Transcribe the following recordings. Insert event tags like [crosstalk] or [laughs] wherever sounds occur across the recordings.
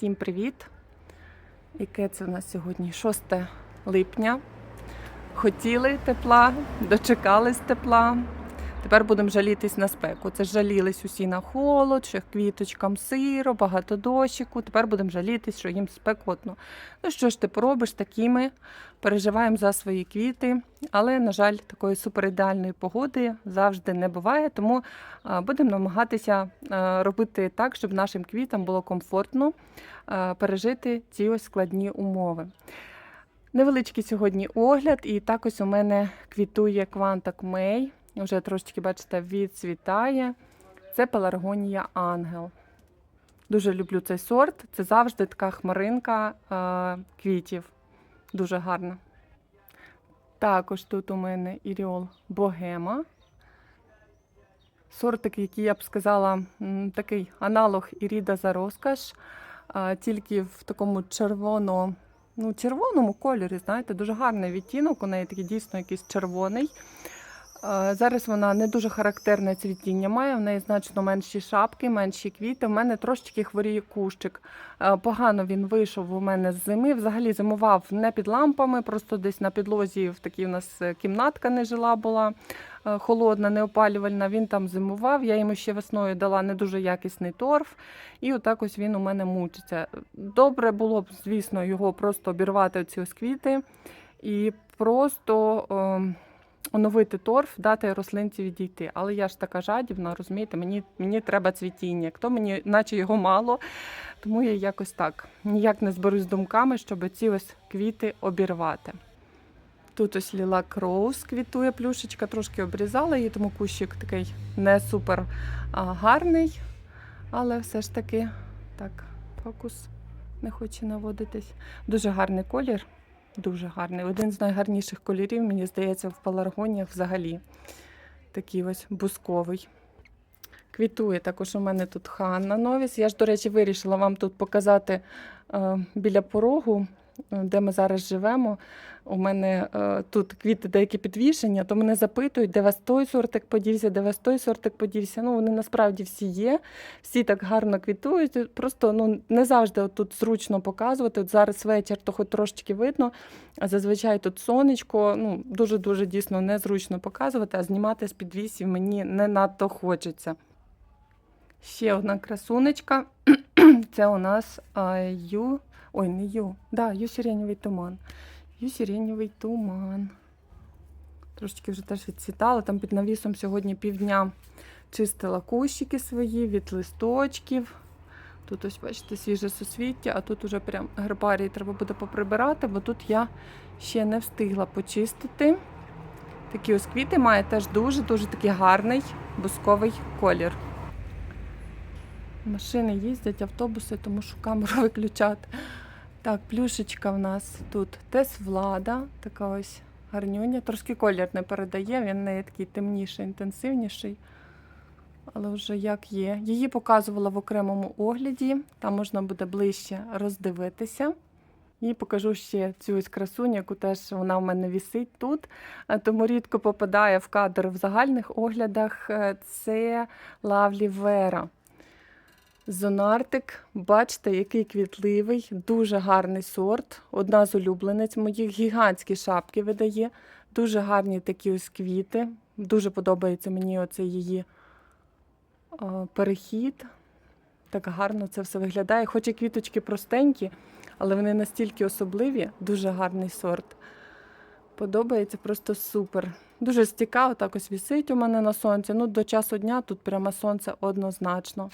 Всім привіт! Яке це у нас сьогодні? 6 липня. Хотіли тепла, дочекались тепла. Тепер будемо жалітись на спеку. Це жалілись усі на холод, що квіточкам сиро, багато дощику. Тепер будемо жалітись, що їм спекотно. Ну що ж ти поробиш такими? Переживаємо за свої квіти, але, на жаль, такої суперідеальної погоди завжди не буває. Тому будемо намагатися робити так, щоб нашим квітам було комфортно пережити ці ось складні умови. Невеличкий сьогодні огляд, і так ось у мене квітує квантак Мей. Вже трошечки, бачите, відцвітає. Це пеларгонія Ангел. Дуже люблю цей сорт. Це завжди така хмаринка е, квітів. Дуже гарна. Також тут у мене Іріол Богема. Сорт, такий, який я б сказала, такий аналог Іріда за розкаш, а, тільки в такому червоно, ну, червоному кольорі, знаєте, дуже гарний відтінок, у неї такий дійсно якийсь червоний. Зараз вона не дуже характерне цвітіння має, в неї значно менші шапки, менші квіти. У мене трошечки хворіє кущик. Погано він вийшов у мене з зими. Взагалі зимував не під лампами, просто десь на підлозі в такій у нас е, кімнатка не жила була е, холодна, неопалювальна. Він там зимував. Я йому ще весною дала не дуже якісний торф, і отак ось він у мене мучиться. Добре було б, звісно, його просто обірвати оці ось квіти і просто. Оновити торф, дати рослинці відійти. Але я ж така жадібна, розумієте, мені, мені треба цвітіння. Хто мені, наче його мало, тому я якось так ніяк не зберусь з думками, щоб ці ось квіти обірвати. Тут ось ліла Кроуз квітує, плюшечка трошки обрізала її, тому кущик такий не супер гарний. Але все ж таки, так, фокус не хоче наводитись. Дуже гарний колір. Дуже гарний. Один з найгарніших кольорів, мені здається, в паларгоніях взагалі. Такий ось бусковий. Квітує також у мене тут Ханна Новіс. Я ж, до речі, вирішила вам тут показати е, біля порогу, де ми зараз живемо. У мене е, тут квіти деякі підвішення, то мене запитують, де вас той сортик подівся, де вас той сортик подівся. Ну, вони насправді всі є, всі так гарно квітують. Просто ну, не завжди тут зручно показувати. От зараз вечір, то хоч трошечки видно, а зазвичай тут сонечко. Ну, дуже-дуже дійсно незручно показувати, а знімати з підвісів мені не надто хочеться. Ще одна красунечка. [clears throat] Це у нас а, ю. Ой, не ю. Да, ю сиренєвий туман. Ю сиренєвий туман. Трошечки вже теж відцвітала. Там під навісом сьогодні півдня чистила кущики свої від листочків. Тут ось, бачите, свіже сусвіття, а тут уже прям гербарій треба буде поприбирати, бо тут я ще не встигла почистити. Такі ось квіти має теж дуже-дуже такий гарний бусковий колір. Машини їздять, автобуси, тому що камеру [laughs] виключати. Так, плюшечка в нас тут Тес Влада, така ось гарнюня. Трошки колір не передає, він не такий темніший, інтенсивніший. Але вже як є. Її показувала в окремому огляді, там можна буде ближче роздивитися. І покажу ще цю ось красуню, яку теж вона в мене вісить тут, е, тому рідко попадає в кадр в загальних оглядах. Е, Це Лавлі Вера. Зонартик, бачите, який квітливий, дуже гарний сорт. Одна з улюбленець моїх гігантські шапки видає. Дуже гарні такі ось квіти. Дуже подобається мені оцей її перехід. Так гарно це все виглядає. Хоч і квіточки простенькі, але вони настільки особливі, дуже гарний сорт. Подобається просто супер. Дуже стікав, так ось вісить у мене на сонці. Ну, до часу дня тут прямо сонце однозначно.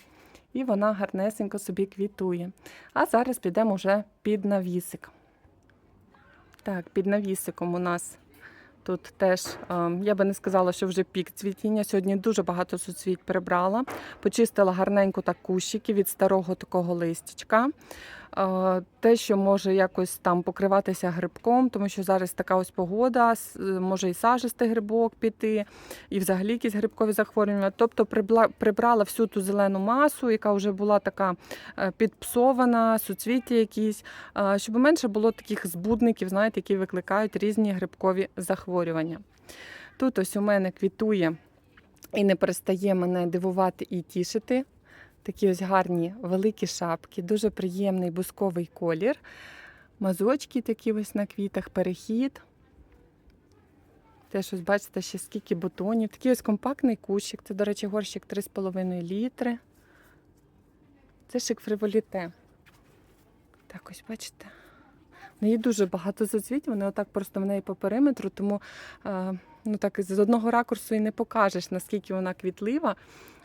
І вона гарнесенько собі квітує. А зараз підемо вже під навісик. Так, під навісиком у нас тут теж, ем, я би не сказала, що вже пік цвітіння. Сьогодні дуже багато суцвіть прибрала. Почистила гарненько так кущики від старого такого листячка. Те, що може якось там покриватися грибком, тому що зараз така ось погода, може і сажистий грибок піти, і взагалі якісь грибкові захворювання. Тобто прибрала всю ту зелену масу, яка вже була така е, підпсована, суцвіття якісь, щоб менше було таких збудників, знаєте, які викликають різні грибкові захворювання. Тут ось у мене квітує і не перестає мене дивувати і тішити. Такі ось гарні великі шапки, дуже приємний бусковий колір. Мазочки такі ось на квітах, перехід. Теж ось бачите, ще скільки бутонів. Такий ось компактний кущик. Це, до речі, горщик 3,5 літри. Це шик фриволіте. Так ось бачите. В неї дуже багато зацвіть, вони отак просто в неї по периметру, тому е, ну так з одного ракурсу і не покажеш, наскільки вона квітлива.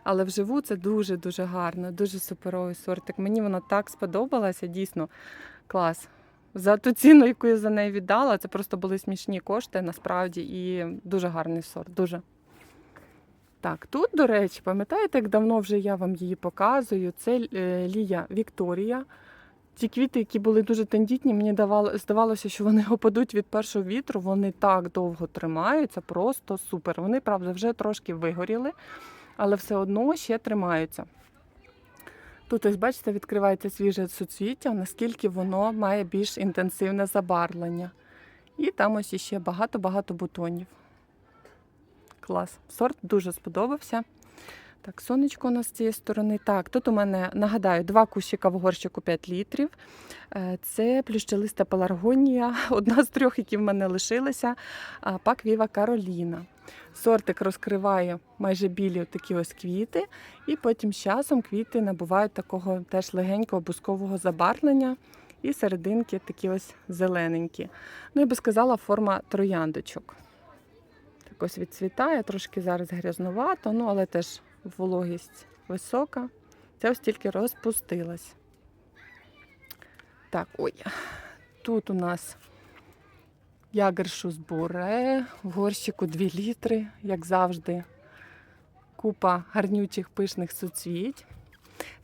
Але вживу це дуже-дуже гарно, дуже суперовий сортик. Мені вона так сподобалася, дійсно клас. За ту ціну, яку я за неї віддала, це просто були смішні кошти насправді і дуже гарний сорт. Дуже. Так, тут, до речі, пам'ятаєте, як давно вже я вам її показую? Це е, Лія Вікторія. Ті квіти, які були дуже тендітні, мені давало, здавалося, що вони опадуть від першого вітру, вони так довго тримаються, просто супер. Вони, правда, вже трошки вигоріли, але все одно ще тримаються. Тут, ось, бачите, відкривається свіже суцвіття, наскільки воно має більш інтенсивне забарвлення. І там ось іще багато-багато бутонів. Клас. Сорт дуже сподобався. Так, сонечко у нас з цієї сторони. Так, тут у мене, нагадаю, два кущика в горщику 5 літрів. Е, Це плющелиста пеларгонія, [laughs] одна з трьох, які в мене лишилися, пак Віва Кароліна. Сортик розкриває майже білі такі ось квіти, і потім з часом квіти набувають такого теж легенького бускового забарвлення. І серединки такі ось зелененькі. Ну, я би сказала, форма трояндочок. Так ось відцвітає, трошки зараз грязнувато, ну але теж вологість висока. Це ось тільки розпустилась. Так, ой. Тут у нас ягершус буре, в горщику 2 літри, як завжди. Купа гарнючих пишних суцвіть.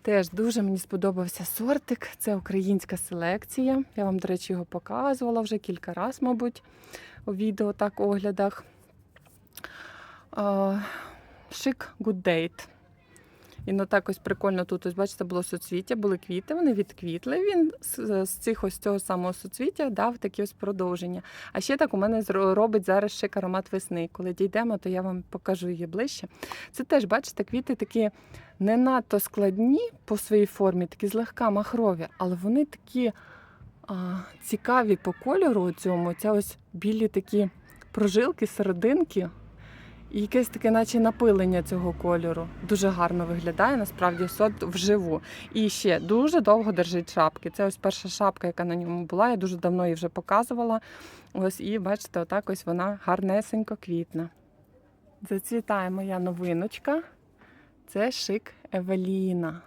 Теж дуже мені сподобався сортик. Це українська селекція. Я вам, до речі, його показувала вже кілька разів, мабуть, у відео так оглядах. Шик Good Date. І ну так ось прикольно тут, ось бачите, було суцвіття, були квіти, вони відквітли. Він з, з цих ось цього самого суцвіття дав такі ось продовження. А ще так у мене робить зараз шик аромат весни. Коли дійдемо, то я вам покажу її ближче. Це теж, бачите, квіти такі не надто складні по своїй формі, такі злегка махрові, але вони такі а, цікаві по кольору цьому. Ця ось білі такі прожилки, серединки. І якесь таке, наче напилення цього кольору. Дуже гарно виглядає, насправді сорт вживу. І ще дуже довго держить шапки. Це ось перша шапка, яка на ньому була. Я дуже давно її вже показувала. Ось і бачите, отак ось вона гарнесенько квітна. Зацвітає моя новиночка. Це шик Евеліна.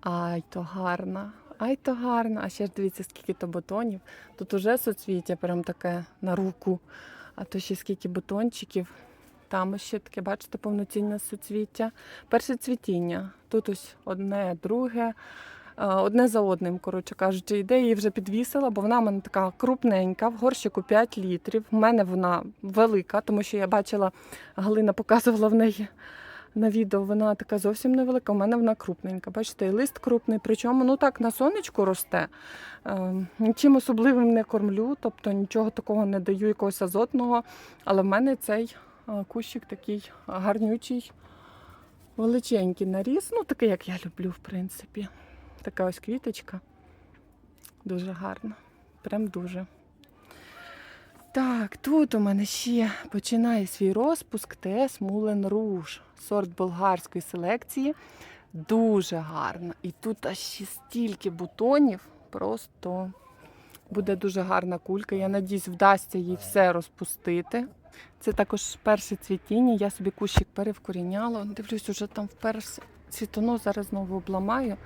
Ай, то гарна. Ай, то гарна. А ще ж дивіться, скільки то бутонів. Тут уже соцвіття прям таке на руку. А то ще скільки бутончиків. Там ще таке, бачите, повноцінне суцвіття. Перше цвітіння. Тут ось одне, друге, е, одне за одним, коротше кажучи, йде. Її вже підвісила, бо вона в мене така крупненька, в горщику 5 літрів. У мене вона велика, тому що я бачила, Галина показувала в неї на відео. Вона така зовсім невелика. У мене вона крупненька. Бачите, і лист крупний. Причому ну так на сонечку росте. Е, Нічим особливим не кормлю, тобто нічого такого не даю, якогось азотного. Але в мене цей е, кущик такий гарнючий, величенький наріс. Ну, такий, як я люблю, в принципі. Така ось квіточка. Дуже гарна. Прям дуже. Так, тут у мене ще починає свій розпуск ТС Мулен Руж. Сорт болгарської селекції. Дуже гарна. І тут аж ще стільки бутонів. Просто буде дуже гарна кулька. Я надіюсь, вдасться їй все розпустити. Це також перше цвітіння. Я собі кущик перевкоріняла. Дивлюсь, уже там вперше цвітоно, зараз знову обламаю.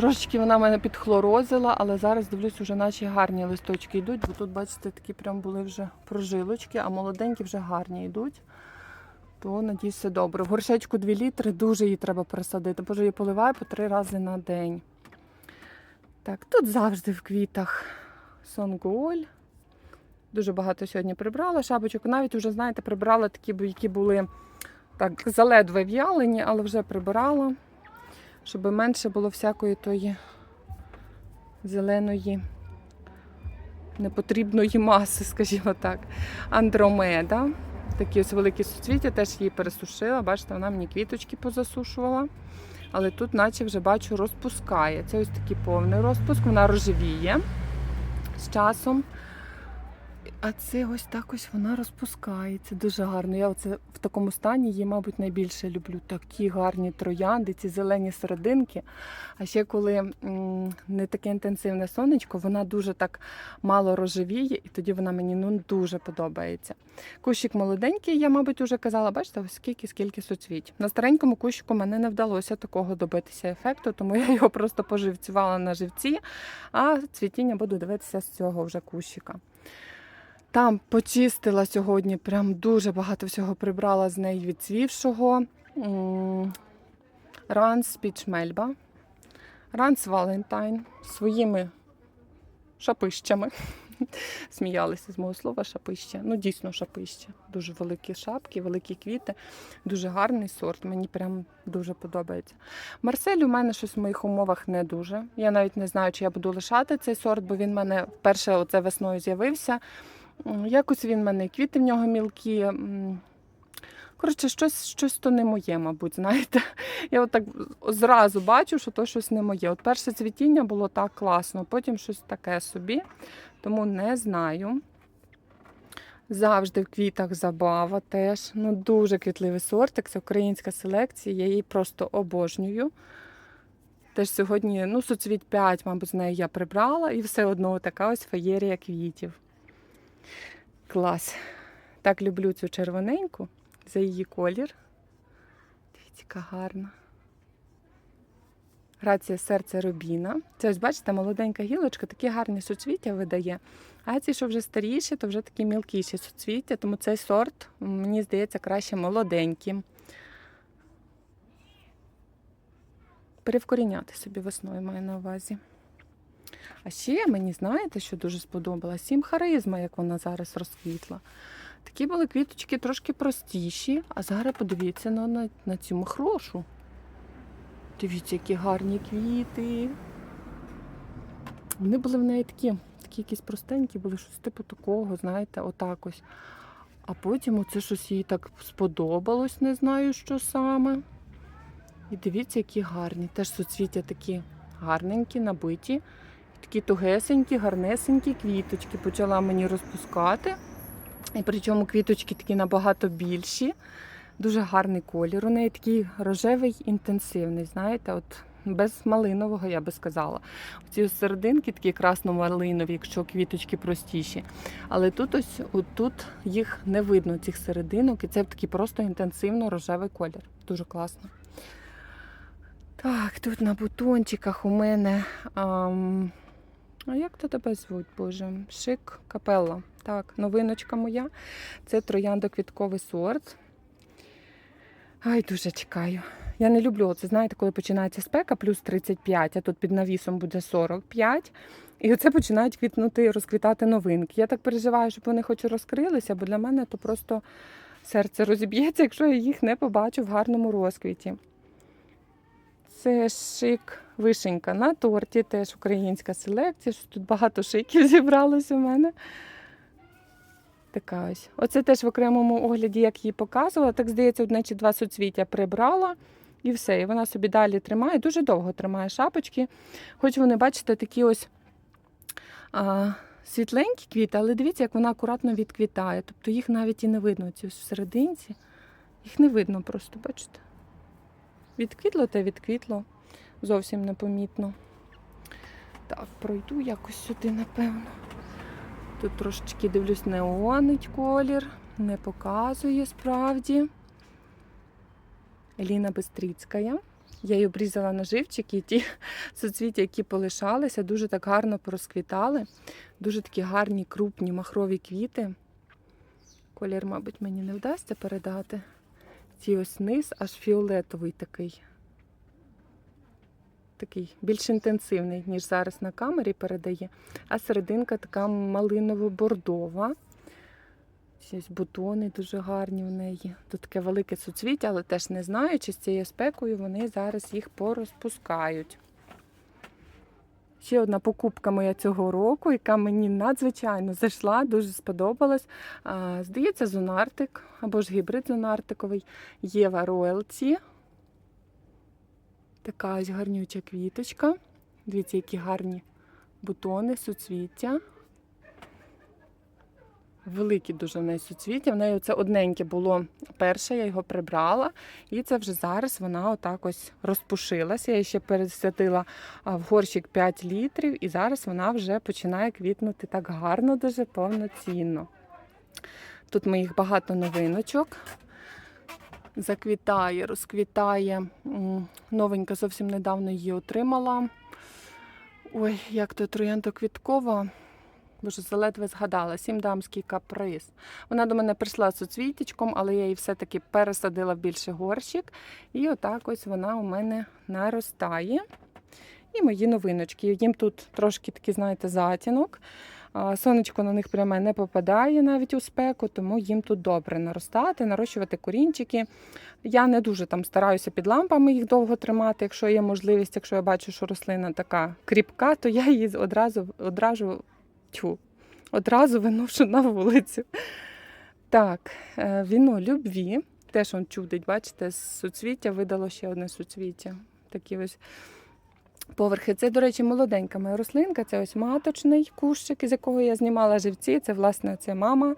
Трошечки вона мене підхлорозила, але зараз дивлюсь, вже наші гарні листочки йдуть, бо тут, бачите, такі прям були вже прожилочки, а молоденькі вже гарні йдуть. То надіюсь, все добре. В горшечку 2 літри, дуже її треба пересадити, бо ж її поливаю по три рази на день. Так, тут завжди в квітах сонгуоль. Дуже багато сьогодні прибрала шапочок. Навіть вже, знаєте, прибрала такі, які були так заледве в'ялені, але вже прибирала щоб менше було всякої тої зеленої непотрібної маси, скажімо так. Андромеда. Такі ось великі суцвіття, теж її пересушила. Бачите, вона мені квіточки позасушувала. Але тут, наче вже бачу, розпускає. Це ось такий повний розпуск, вона рожевіє з часом. А це ось так ось вона розпускається. Дуже гарно. Я оце в такому стані її, мабуть, найбільше люблю. Такі гарні троянди, ці зелені серединки. А ще коли м, не таке інтенсивне сонечко, вона дуже так мало рожевіє, і тоді вона мені ну, дуже подобається. Кущик молоденький, я, мабуть, вже казала, бачите, ось скільки, скільки суцвіть. На старенькому кущику мене не вдалося такого добитися ефекту, тому я його просто поживцювала на живці, а цвітіння буду дивитися з цього вже кущика. Там почистила сьогодні, прям дуже багато всього прибрала з неї відцвівшого. Ранс Піч Мельба. Ранс Валентайн своїми шапищами. [laughs] Сміялися з мого слова шапище. Ну, дійсно, шапище. Дуже великі шапки, великі квіти. Дуже гарний сорт. Мені прям дуже подобається. Марсель у мене щось в моїх умовах не дуже. Я навіть не знаю, чи я буду лишати цей сорт, бо він в мене вперше оце весною з'явився. Якось він в мене квіти в нього мілкі. Коротше, щось, щось то не моє, мабуть, знаєте. Я от так зразу бачу, що то щось не моє. От перше цвітіння було так класно, потім щось таке собі, тому не знаю. Завжди в квітах забава теж. Ну, дуже квітливий сортик. Це українська селекція, я її просто обожнюю. Теж сьогодні, ну, суцвіт 5, мабуть, з нею я прибрала, і все одно така ось феєрія квітів. Клас. Так люблю цю червоненьку за її колір. Дивіться, яка гарна. Грація серця Рубіна. Це ось, бачите, молоденька гілочка, такі гарні суцвіття видає. А ці, що вже старіші, то вже такі мілкіші суцвіття, тому цей сорт, мені здається, краще молоденьким. Перевкоріняти собі весною маю на увазі. А ще мені знаєте, що дуже сподобалось? Сім харизма, як вона зараз розквітла. Такі були квіточки трошки простіші, а зараз подивіться на, на, на цю махрошу. Дивіться, які гарні квіти. Вони були в неї такі, такі якісь простенькі, були щось типу такого, знаєте, отак ось. А потім оце щось їй так сподобалось, не знаю, що саме. І дивіться, які гарні. Теж суцвіття такі гарненькі, набиті. Такі тугесенькі, гарнесенькі квіточки почала мені розпускати. І причому квіточки такі набагато більші. Дуже гарний колір. У неї такий рожевий інтенсивний, знаєте, от без малинового, я би сказала. Ці серединки такі красно-малинові, якщо квіточки простіші. Але тут ось тут їх не видно, цих серединок, і це такий просто інтенсивно рожевий колір. Дуже класно. Так, тут на бутончиках у мене. Ам... А як то тебе звуть, Боже? Шик капелла. Так, новиночка моя. Це трояндоквітковий сорт. Ай, дуже чекаю. Я не люблю це, знаєте, коли починається спека, плюс 35, а тут під навісом буде 45. І оце починають квітнути, розквітати новинки. Я так переживаю, щоб вони хоч розкрилися, бо для мене то просто серце розіб'ється, якщо я їх не побачу в гарному розквіті. Це шик вишенька на торті, теж українська селекція. Що тут багато шиків зібралось у мене. Така ось. Оце теж в окремому огляді, як її показувала. Так здається, одне чи два суцвіття прибрала і все. І вона собі далі тримає. Дуже довго тримає шапочки. Хоч вони, бачите, такі ось а, світленькі квіти, але дивіться, як вона акуратно відквітає. Тобто їх навіть і не видно. Ці ось в серединці. Їх не видно просто, бачите? Відквітло та відквітло. Зовсім непомітно. Так, пройду якось сюди, напевно. Тут трошечки дивлюсь, неонить колір, не показує справді. Еліна Бистрицька. Я її обрізала на живчик і ті [laughs] соцвіття, які полишалися, дуже так гарно порозквітали. Дуже такі гарні, крупні махрові квіти. Колір, мабуть, мені не вдасться передати. Ці ось низ аж фіолетовий такий. Такий більш інтенсивний, ніж зараз на камері передає. А серединка така малиново-бордова. Ось бутони дуже гарні в неї. Тут таке велике суцвіття, але теж не знаю, чи з цією спекою вони зараз їх порозпускають. Ще одна покупка моя цього року, яка мені надзвичайно зайшла, дуже сподобалась. Здається, зонартик або ж гібрид зонартиковий Єва Роялті. Така ось гарнюча квіточка. Дивіться, які гарні бутони, суцвіття. Великі дуже в неї суцвіття. В неї це одненьке було перше, я його прибрала. І це вже зараз вона отак ось розпушилася. Я її ще пересадила а, в горщик 5 літрів, і зараз вона вже починає квітнути так гарно, дуже повноцінно. Тут моїх багато новиночок. Заквітає, розквітає. Новенька зовсім недавно її отримала. Ой, як то троянда квіткова. Боже, заледве згадала, сімдамський каприз. Вона до мене прийшла соцвітічком, але я її все-таки пересадила в більший горщик. І отак ось вона у мене наростає. І мої новиночки. Їм тут трошки такий, знаєте, затінок. Сонечко на них пряме не попадає навіть у спеку, тому їм тут добре наростати, нарощувати корінчики. Я не дуже там стараюся під лампами їх довго тримати, якщо є можливість, якщо я бачу, що рослина така кріпка, то я її одразу, одразу, тьфу, одразу виношу на вулицю. Так, е, віно любві. Теж он чудить, бачите, з суцвіття видало ще одне суцвіття. Такі ось поверхи. Це, до речі, молоденька моя рослинка. Це ось маточний кущик, із якого я знімала живці. Це, власне, це мама,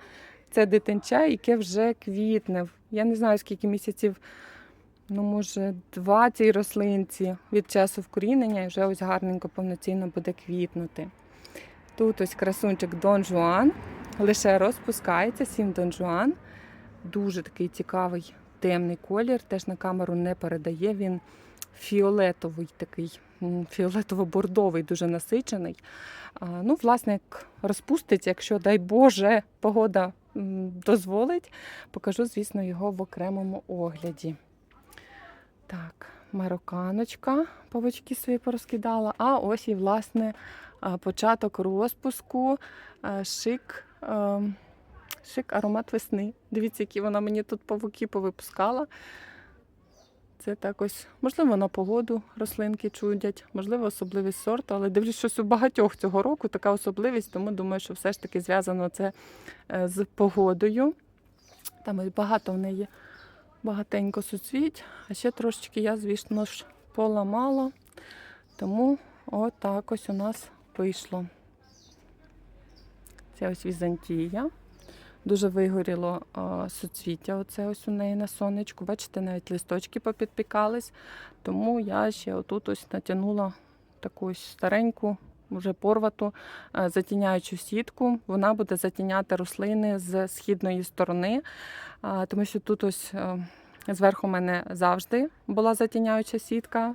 це дитинча, яке вже квітне. Я не знаю, скільки місяців, ну, може, два цій рослинці від часу вкорінення і вже ось гарненько повноцінно буде квітнути. Тут ось красунчик Дон Жуан. Лише розпускається, сім Дон Жуан. Дуже такий цікавий темний колір. Теж на камеру не передає. Він фіолетовий такий, фіолетово-бордовий, дуже насичений. Ну, власне, як розпуститься, якщо, дай Боже, погода дозволить, покажу, звісно, його в окремому огляді. Так, мароканочка, павучки свої порозкидала. А ось і, власне, початок розпуску шик. Шик аромат весни. Дивіться, які вона мені тут павуки повипускала. Це так ось, можливо, на погоду рослинки чудять, можливо, особливість сорту, але дивлюсь, щось у багатьох цього року така особливість, тому думаю, що все ж таки зв'язано це е, з погодою. Там багато в неї багатенько суцвіть, а ще трошечки я, звісно ж, поламала. Тому отак ось у нас вийшло. Це ось Візантія. Дуже вигоріло а, суцвіття. Оце ось у неї на сонечку. Бачите, навіть листочки попідпікались. Тому я ще отут ось натягнула таку стареньку, вже порвату е, затіняючу сітку. Вона буде затіняти рослини з східної сторони, тому що тут ось е, зверху мене завжди була затіняюча сітка.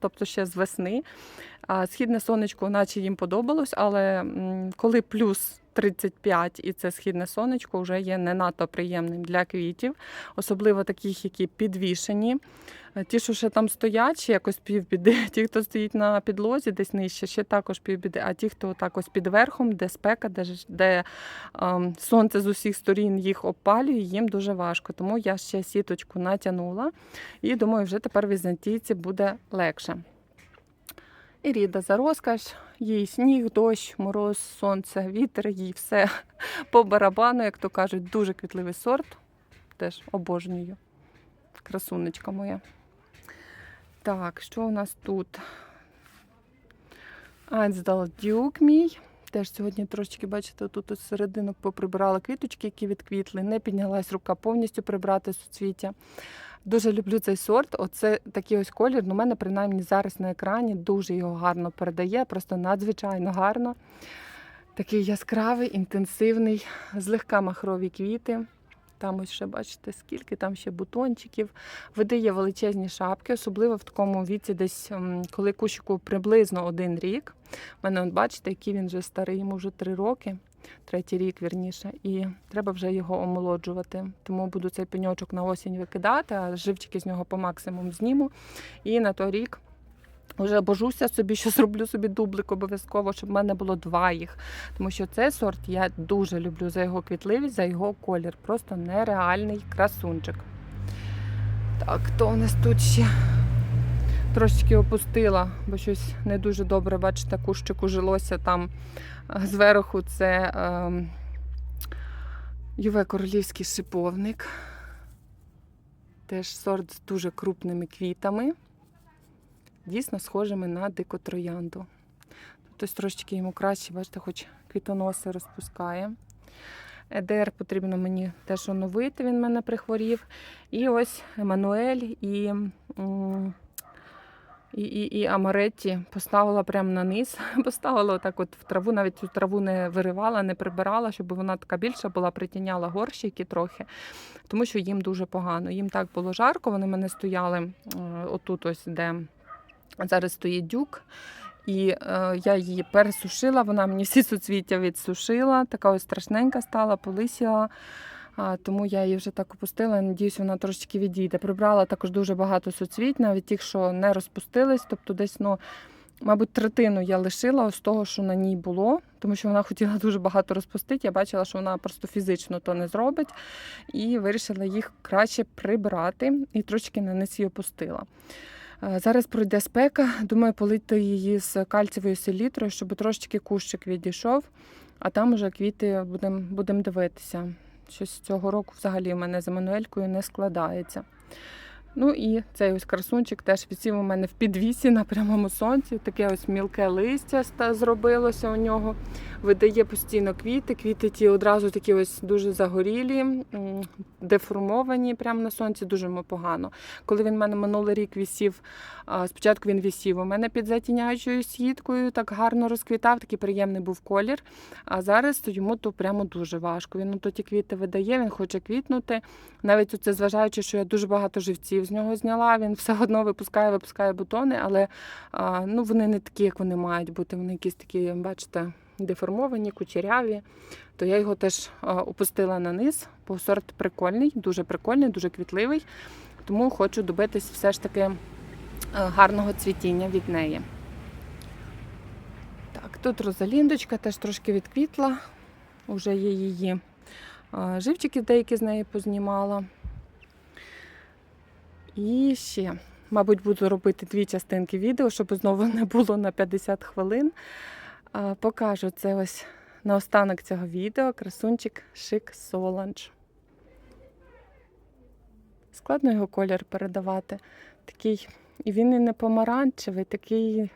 Тобто ще з весни. Східне сонечко, наче їм подобалось, але коли плюс 35 і це східне сонечко вже є не надто приємним для квітів, особливо таких, які підвішені. Е, Ті, що ще там стоять, ще якось півбіди. [laughs] Ті, хто стоїть на підлозі, десь нижче, ще також півбіди. А ті, хто так ось під верхом, де спека, де, де ем, сонце з усіх сторін їх опалює, їм дуже важко. Тому я ще сіточку натягнула і думаю, вже тепер візантійці буде легше. Іріда за розкаш, їй сніг, дощ, мороз, сонце, вітер, їй все [laughs] по барабану, як то кажуть, дуже квітливий сорт. Теж обожнюю. Красунечка моя. Так, що у нас тут? Айнсдал дюк мій. Теж сьогодні трошечки, бачите, тут ось середину поприбирала квіточки, які відквітли. Не піднялась рука повністю прибрати суцвіття. Дуже люблю цей сорт. Оце такий ось колір. Ну, у мене принаймні зараз на екрані дуже його гарно передає, просто надзвичайно гарно. Такий яскравий, інтенсивний, злегка махрові квіти. Там ось ще бачите, скільки там ще бутончиків. Видає величезні шапки, особливо в такому віці, десь коли кущику приблизно один рік. У мене, от бачите, який він вже старий, йому вже три роки, третій рік вірніше, і треба вже його омолоджувати. Тому буду цей пеньочок на осінь викидати, а живчики з нього по максимуму зніму. І на той рік вже божуся собі, що зроблю собі дублик обов'язково, щоб в мене було два їх. Тому що цей сорт я дуже люблю за його квітливість, за його колір. Просто нереальний красунчик. Так, хто у нас тут ще? Трошечки опустила, бо щось не дуже добре, бачите, кущику жилося там е, зверху. Це е, Юве королівський шиповник. Теж сорт з дуже крупними квітами. Дійсно схожими на дику. Тут ось трошечки йому краще, бачите, хоч квітоноси розпускає. ЕДР потрібно мені теж оновити, він мене прихворів. І ось Еммануель і, і, і, і Амаретті поставила прямо на низ. [laughs] Поставила отак от в траву, навіть цю траву не виривала, не прибирала, щоб вона така більша була, притіняла горщики трохи, тому що їм дуже погано. Їм так було жарко, вони мене стояли е, отут, ось де зараз стоїть дюк. І е, я її пересушила, вона мені всі [laughs] суцвіття відсушила, така ось страшненька стала, полисіла. А, тому я її вже так опустила. Надіюсь, вона трошечки відійде. Прибрала також дуже багато суцвіть, навіть тих, що не розпустились. Тобто, десь, ну, мабуть, третину я лишила ось того, що на ній було, тому що вона [laughs] хотіла дуже багато розпустити. Я бачила, що вона просто фізично то не зробить, і вирішила їх краще прибрати і трошки на низ її опустила. Зараз пройде спека. Думаю, полити її з кальцієвою селітрою, щоб трошечки кущик відійшов, а там уже квіти будемо будем дивитися. Щось цього року взагалі в мене з Еммануелькою не складається. Ну і цей ось красунчик теж відсів у мене в підвісі на прямому сонці. Таке ось мілке листя зробилося у нього. Видає постійно квіти. Квіти ті одразу такі ось дуже загорілі, деформовані прямо на сонці, дуже погано. Коли він в мене минулий рік вісів, спочатку він вісів у мене під затіняючою сіткою, так гарно розквітав, такий приємний був колір. А зараз йому то прямо дуже важко. Він то ті квіти видає, він хоче квітнути. Навіть оце зважаючи, що я дуже багато живців з нього зняла, він все одно випускає, випускає бутони, але ну, вони не такі, як вони мають бути. Вони якісь такі, бачите, деформовані, кучеряві. То я його теж опустила на низ, бо сорт прикольний, дуже прикольний, дуже квітливий. Тому хочу добитись все ж таки гарного цвітіння від неї. Так, тут розаліндочка теж трошки відквітла. Уже є її живчики деякі з неї познімала. І ще, мабуть, буду робити дві частинки відео, щоб знову не було на 50 хвилин. Покажу це ось наостанок цього відео. Красунчик Шик Соланж. Складно його колір передавати. Такий, і він і не помаранчевий, такий.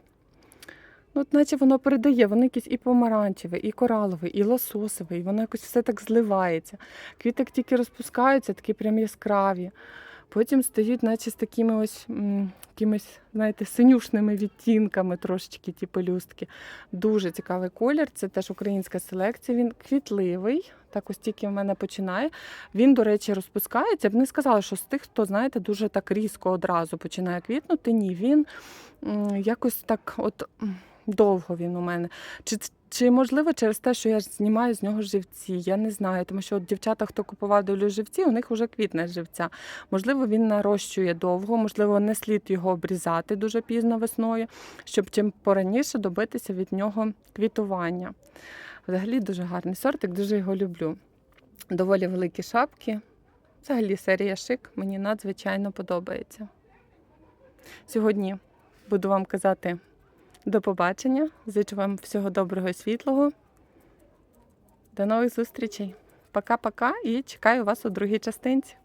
Ну, наче воно передає, воно якийсь і помаранчевий, і кораловий, і лососовий, воно якось все так зливається. Квіти як тільки розпускаються, такі прям яскраві. Потім стають, наче з такими ось якимись, знаєте, синюшними відтінками трошечки ті пелюстки. Дуже цікавий колір. Це теж українська селекція. Він квітливий. Так ось тільки в мене починає. Він, до речі, розпускається. Я б не сказала, що з тих, хто, знаєте, дуже так різко одразу починає квітнути. Ні, він якось так от довго він у мене. Чи, чи можливо через те, що я знімаю з нього живці? Я не знаю, тому що от дівчата, хто купував долю живці, у них вже квітне живця. Можливо, він нарощує довго, можливо, не слід його обрізати дуже пізно весною, щоб чим пораніше добитися від нього квітування. Взагалі дуже гарний сортик, дуже його люблю. Доволі великі шапки. Взагалі серія шик мені надзвичайно подобається. Сьогодні буду вам казати до побачення. Зичу вам всього доброго і світлого. До нових зустрічей. Пока-пока і чекаю вас у другій частинці.